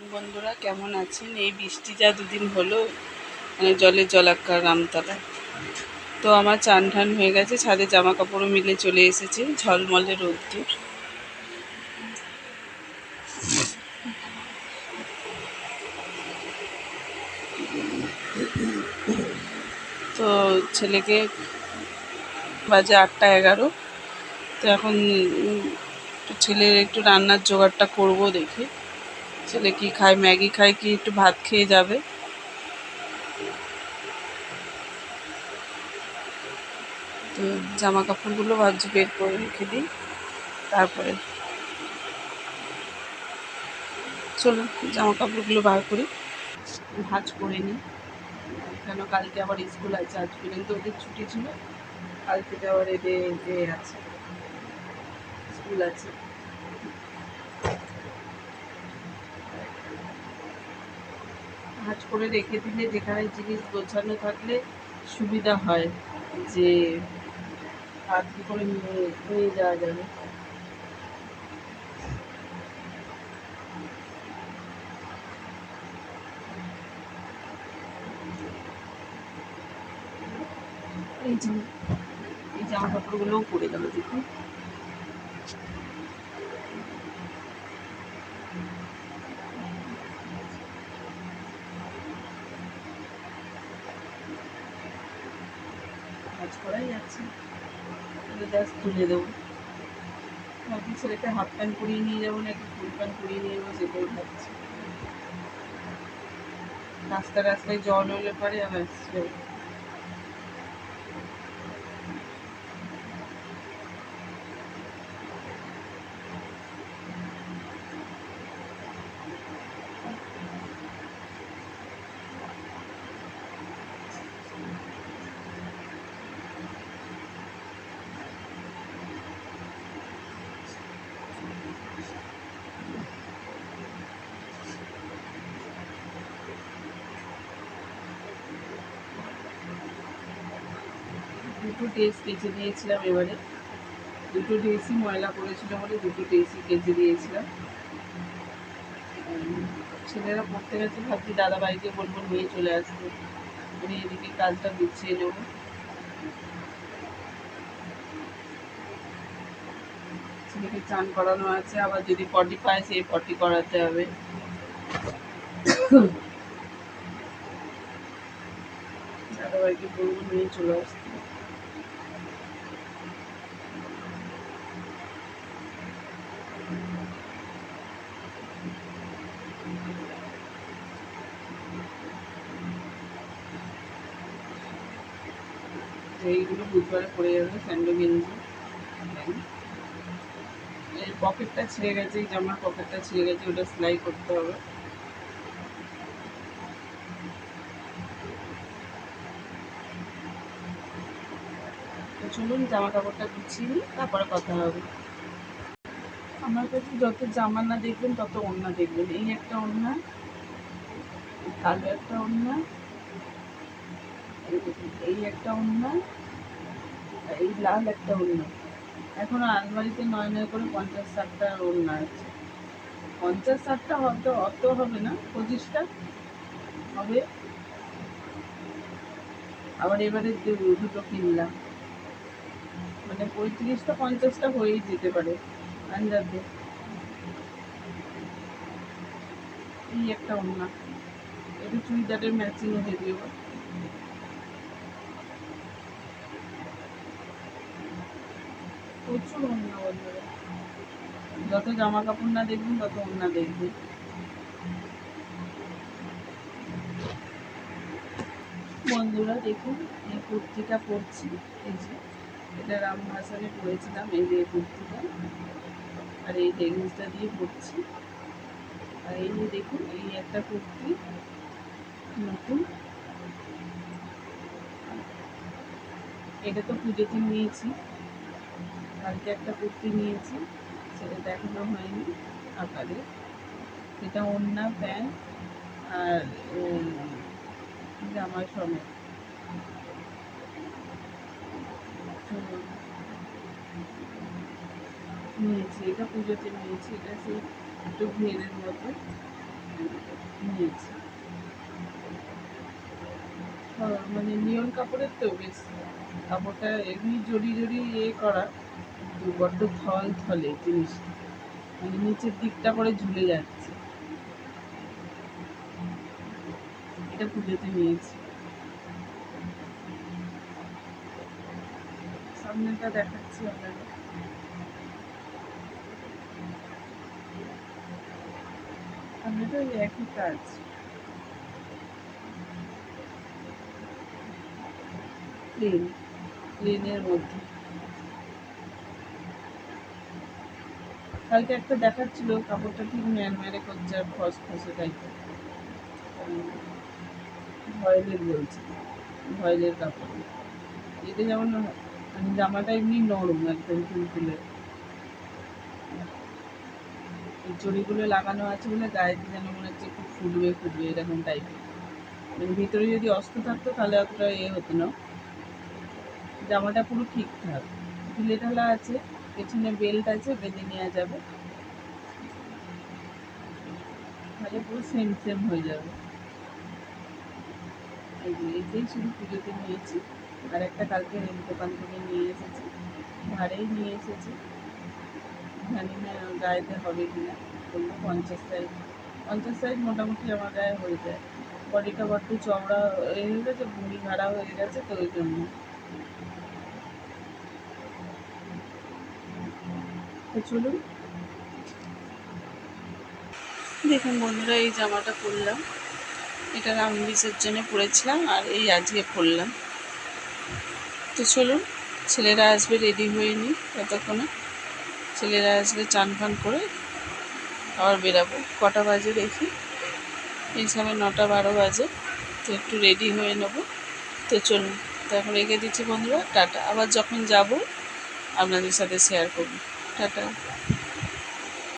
Morning বন্ধুরা, কেমন আছেন? এই বৃষ্টি যা দুদিন হলো মানে জলের জলাক্কার রামতলা। তো আমার চান ঠান হয়ে গেছে, ছাদে জামা কাপড়ও মিলে চলে এসেছে, ঝলমলে রোদ্দুর। তো ছেলেকে বাজে আটটা এগারো। তো এখন ছেলের একটু রান্নার জোগাড়টা করব দেখি। ছেলে কি খায়, ম্যাগি খায় কি একটু ভাত খেয়ে যাবে? তো জামা কাপড়গুলো ভাবছি বের করে রেখে দিই, তারপরে চলুন জামা কাপড়গুলো বার করি। ভাজ করে নিই, কেন কালকে আবার স্কুল আছে আজ পর্যন্ত ওদের ছুটি ছিল, কালকে আবার এদের এ আছে, স্কুল আছে। ভাজ করে রেখে দিলে যেখানে জিনিস গোছানো থাকলে সুবিধা হয় যে হাত কি করে নিয়ে যাওয়া যাবে। এই জামা কাপড়গুলোও পরে গেল দেখুন। কাজ করাই যাচ্ছে। জাস্ট তুলে দেবো। ভাবছি ছেলেকে হাফ প্যান্ট পরিয়ে নিয়ে যাব না একটু ফুল প্যান্ট পরিয়ে নিয়ে যাব সেটাই ভাবছি। রাস্তায় রাস্তায় জল হলে পরে আবার দুটো ড্রেস কেচে দিয়েছিলাম এবারে। দুটো ড্রেসই ময়লা করেছিল বলে দুটো ড্রেসই কেচে দিয়েছিলাম। ছেলেরা পড়তে গেছে, ভাবছি দাদা বাড়িতে বলব নিয়ে চলে আসবে। আমি এদিকে কাজটা গুছিয়ে নেব। ছেলেকে চান করানো আছে, আবার যদি পটি পায়, সেই পটি করাতে হবে। দাদা বাড়িতে বলব নিয়ে চলে আসতে এইগুলো বুধবারে পড়ে যাবে স্যান্ডো গেঞ্জি এই পকেটটা ছিঁড়ে গেছে, এই জামার পকেটটা ছিঁড়ে গেছে, ওটা সেলাই করতে হবে। চলুন জামা কাপড়টা গুছিয়ে তারপরে কথা হবে। আমার কাছে যত জামা না দেখবেন, তত ওড়না দেখবেন। এই একটা ওড়না, কালো একটা ওড়না এই একটা ওড়না এই লাল একটা ওড়না। এখন আলমারিতে নয় নয় করে পঞ্চাশ ষাটটা ওড়না আছে। পঞ্চাশ ষাটটা হয়তো অত হবে না, পঁচিশটা হবে। আবার এবারে দু- দুটো কিনলাম। মানে পঁয়ত্রিশটা, পঞ্চাশটা হয়েই যেতে পারে আন্দাজে এই একটা ওড়না। এটা চুড়িদারের ম্যাচিং যদিও বা। প্রচুর ওড়না বন্ধুরা যত জামা কাপড় না দেখবেন তত ওড়না দেখবেন বন্ধুরা, দেখুন, এই কুর্তিটা পরছি। এই যে, এটা রাম হাসানে পরেছিলাম, এই যে কুর্তিটা। আর এই লেগিংসটা দিয়ে পরছি। আর এই যে দেখুন, এই একটা কুর্তি নতুন। এটা তো পুজোতে নিয়েছি। কালকে একটা কুর্তি নিয়েছি, সেটা দেখানো হয়নি আকারে সেটা ওড়না, প্যান্ট আর জামা সমেত। নিয়েছি, এটা পুজোতে নিয়েছি, এটা সেই একটু ঘেরের মতো নিয়েছি। মানে নিয়ন কাপড়ের তো বেশ। কাপড়টা এমনি জড়ি জড়ি ইয়ে করা বড্ড থল থলে জিনিসটা। মানে নিচের দিকটা করে ঝুলে যাচ্ছে। এটা পুজোতে নিয়েছি। সামনেটা দেখাচ্ছি আপনাকে সামনেটা একই কাজ। প্লেন প্লেনের মধ্যে। কালকে একটা দেখাচ্ছিল, কাপড়টা ঠিক ম্যানম্যারে করছে আর খস খসে টাইপের ভয়েলের বলছে, ভয়েলের কাপড়। এটা যেমন মানে জামাটা এমনি নরম, একদম তুলতুলে চড়িগুলো লাগানো আছে বলে গায়েতে যেন মনে হচ্ছে একটু ফুটবে ফুটবে, এরকম টাইপের মানে ভিতরে যদি অস্ত থাকতো তাহলে অতটা ইয়ে হতো না। জামাটা পুরো ঠিকঠাক। ঢিলে ঢালা আছে, পেছনে বেল্ট আছে, বেঁধে নেওয়া যাবে। তাহলে পুরো সেম সেম হয়ে যাবে। এই শুধু পুজোতে নিয়েছি। আর একটা কালকে দোকান থেকে নিয়ে এসেছি। ধারেই নিয়ে এসেছি। জানি না গায়েতে হবে কিনা বলল পঞ্চাশ সাইজ পঞ্চাশ সাইজ মোটামুটি আমার গায়ে হয়ে যায়। বডিটা বড্ড চওড়া হয়ে গেছে ভূমি ভাড়া হয়ে গেছে, তো ওই জন্য। চলুন। দেখুন বন্ধুরা, এই জামাটা পরলাম। এটা রাম বিসর্জনে পরেছিলাম আর এই আজকে পরলাম। তো চলুন, ছেলেরা আসবে রেডি হয়ে নি ততক্ষণে। ছেলেরা আসবে চান ফান করে আবার বেরাবো। কটা বাজে দেখি? এই সময় নটা বারো বাজে, তো একটু রেডি হয়ে নেব। তো চলুন। তো এখন রেখে দিচ্ছি বন্ধুরা টাটা। আবার যখন যাব আপনাদের সাথে শেয়ার করব। টাটা।